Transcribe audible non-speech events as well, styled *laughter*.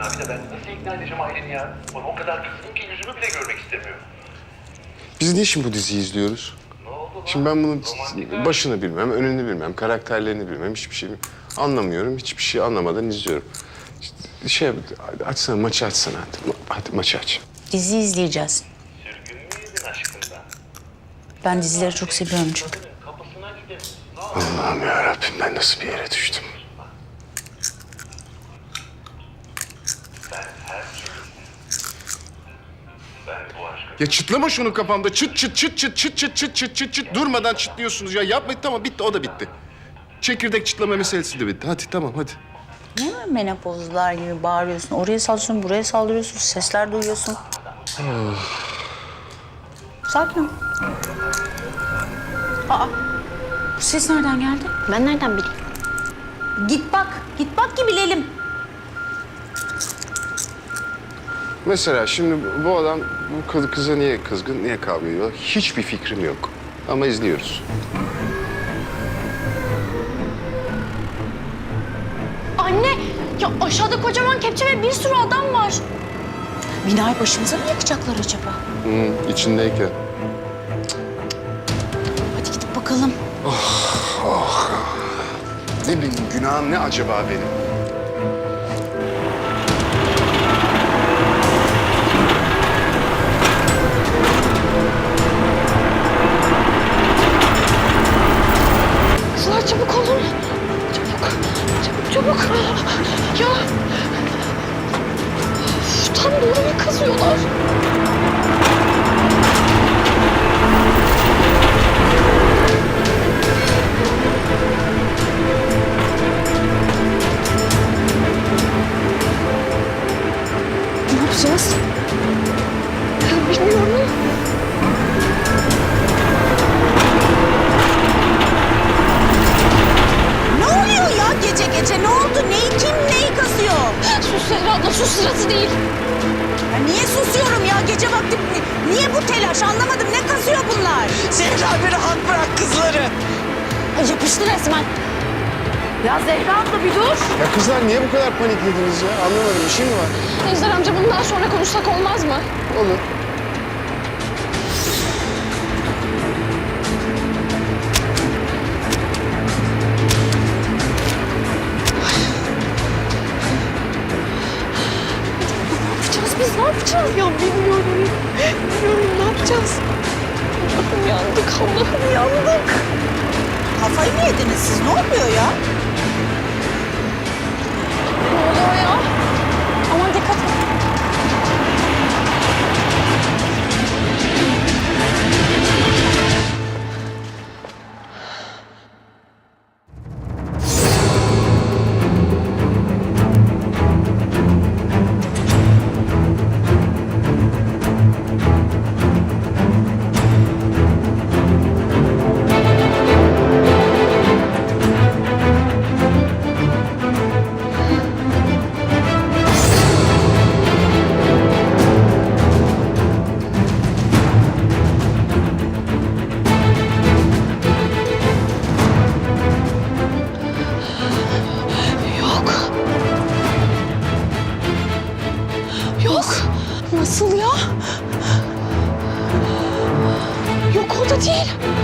abi de ben nasıl ikna edeceğim aileni ya? Bana o kadar kızgın ki yüzümü bile görmek istemiyor. Biz niçin bu diziyi izliyoruz? Ne oldu lan? Şimdi ben bunun Romantik başını bilmem, önünü bilmem, karakterlerini bilmem, hiçbir şey anlamıyorum. Hiçbir şey anlamadan izliyorum. İşte şey yap- açsana, maçı açsana hadi. Ma- Hadi maçı aç. Dizi izleyeceğiz. Sürgün mü yedin aşkından? Ben dizileri çok seviyorum çünkü. Kapısına gidelim. Ne? Allah'ım ya Rabbim ben nasıl bir yere düştüm? Ya çıtlama şunu kafamda. Çıt çıt çıt çıt çıt çıt çıt çıt çıt çıt durmadan çıtlıyorsunuz ya. Yapmayın tamam bitti o da bitti. Çekirdek çıtlama meselesi de bitti. Hadi tamam hadi. Niye böyle menopozlar gibi bağırıyorsun? Oraya saldırıyorsun, buraya saldırıyorsun, sesler duyuyorsun. *sighs* Sakin ol. Aa, bu ses nereden geldi? Ben nereden bileyim? Git bak, git bak ki bilelim. Mesela şimdi bu adam bu kız, kıza niye kızgın, niye kavga ediyor? Hiçbir fikrim yok. Ama izliyoruz. Anne! Ya aşağıda kocaman kepçe ve bir sürü adam var. Binayı başımıza mı yakacaklar acaba? Hı, içindeyken. Hadi gidip bakalım. Ne benim günahım ne acaba benim? Anlamadım. Ne kasıyor bunlar? Zehra bir rahat bırak kızları. Ay, Yapıştı resmen. Ya Zehra abla bir dur. Ya kızlar niye bu kadar paniklediniz ya? Anlamadım bir şey mi var? Ejder amca bunu daha sonra konuşsak olmaz mı? Olur. Biz ne yapacağız? Ya bilmiyorum. Bilmiyorum ne yapacağız? Allah'ım yandık Allah'ım yandık. Kafayı mı yediniz siz? Ne oluyor ya? Katil!